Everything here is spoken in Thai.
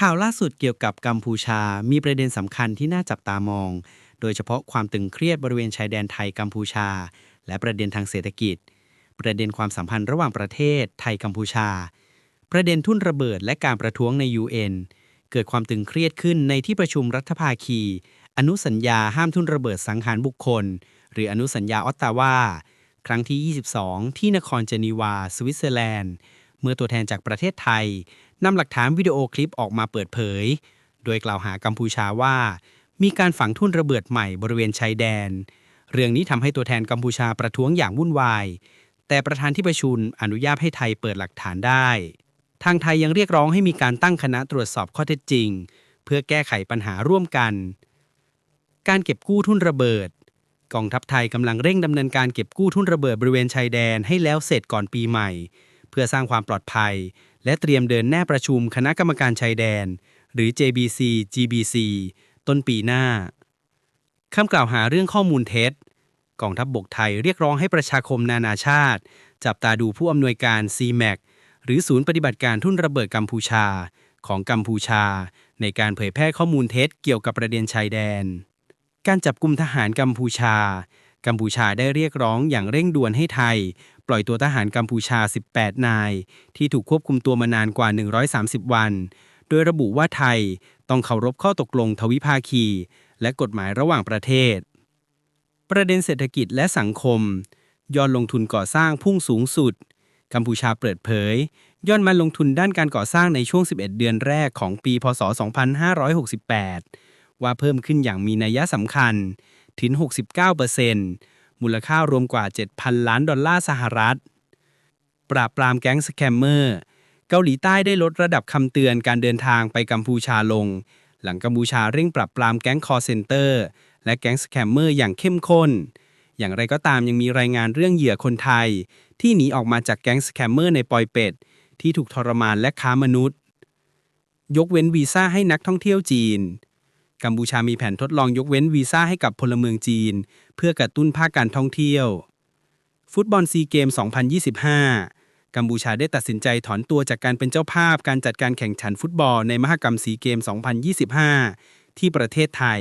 ข่าวล่าสุดเกี่ยวกับกัมพูชา มีประเด็นสำคัญที่น่าจับตามอง โดยเฉพาะความตึงเครียดบริเวณชายแดนไทยกัมพูชา และประเด็นทางเศรษฐกิจ ประเด็นความสัมพันธ์ระหว่างประเทศไทยกัมพูชา ประเด็นทุ่นระเบิดและการประท้วงใน UN เกิดความตึงเครียดขึ้นในที่ประชุมรัฐภาคี อนุสัญญาห้ามทุ่นระเบิดสังหารบุคคล หรืออนุสัญญาออตตาวาครั้งที่ 22 ที่นครเจนีวา สวิตเซอร์แลนด์ เมื่อตัวแทนจากประเทศไทยนำหลักฐานวิดีโอคลิปออกมาเปิดเผย โดยกล่าวหากัมพูชาว่า มีการฝังทุ่นระเบิดใหม่บริเวณชายแดน เรื่องนี้ทำให้ตัวแทนกัมพูชาประท้วงอย่างวุ่นวาย แต่ประธานที่ประชุมอนุญาตให้ไทยเปิดหลักฐานได้ ทางไทยยังเรียกร้องให้มีการตั้งคณะตรวจสอบข้อเท็จจริง เพื่อแก้ไขปัญหาร่วมกัน การเก็บกู้ทุ่นระเบิดกองทัพไทยกำลังเร่งดำเนินการเก็บกู้ทุ่นระเบิดบริเวณชายแดนให้แล้วเสร็จก่อนปีใหม่ พื่อสร้างความปลอดภัย และเตรียมเดินหน้าประชุมคณะกรรมการชายแดน หรือ JBC GBC ต้นปีหน้าคำกล่าวหาเรื่องข้อมูลเท็จกองทัพบบกไทยเรียกร้องให้ประชาคมนานาชาติ จับตาดูผู้อำนวยการ CMAC หรือศูนย์ปฏิบัติการทุ่นระเบิดกัมพูชา ของกัมพูชา ในการเผยแพร่ข้อมูลเท็จเกี่ยวกับประเด็นชายแดน การจับกลุ่มทหารกัมพูชา กัมพูชาได้เรียกร้องอย่างเร่งด่วนให้ไทย ปล่อยตัวทหารกัมพูชา 18 นาย ที่ถูกควบคุมตัวมานานกว่า 130 วัน โดยระบุว่าไทยต้องเคารพข้อตกลงทวิภาคี และกฎหมายระหว่างประเทศ ประเด็นเศรษฐกิจและสังคม ยอดลงทุนก่อสร้างพุ่งสูงสุด กัมพูชาเปิดเผยยอดมาลงทุนด้านการก่อสร้างในช่วง 11 เดือนแรกของปี พศ 2568 ว่าเพิ่มขึ้นอย่างมีนัยสำคัญ ถึง69%มูลค่ารวมกว่า 7,000 ล้านดอลลาร์สหรัฐ ปราบปรามแก๊งสแคมเมอร์ เกาหลีใต้ได้ลดระดับคำเตือนการเดินทางไปกัมพูชาลง หลังกัมพูชาเร่งปราบปรามแก๊งคอร์เซนเตอร์ และแก๊งสแคมเมอร์อย่างเข้มข้น อย่างไรก็ตามยังมีรายงานเรื่องเหยื่อคนไทย ที่หนีออกมาจากแก๊งสแคมเมอร์ในปอยเป็ดที่ถูกทรมานและค้ามนุษย์ ยกเว้นวีซ่าให้นักท่องเที่ยวจีน กัมพูชามีแผนทดลองยกเว้นวีซ่าให้กับพลเมืองจีน เพื่อกระตุ้นภาคการท่องเที่ยว ฟุตบอลซีเกม 2025 กัมพูชาได้ตัดสินใจถอนตัวจากการเป็นเจ้าภาพการจัดการแข่งขันฟุตบอลในมหกรรมซีเกม 2025 ที่ประเทศไทย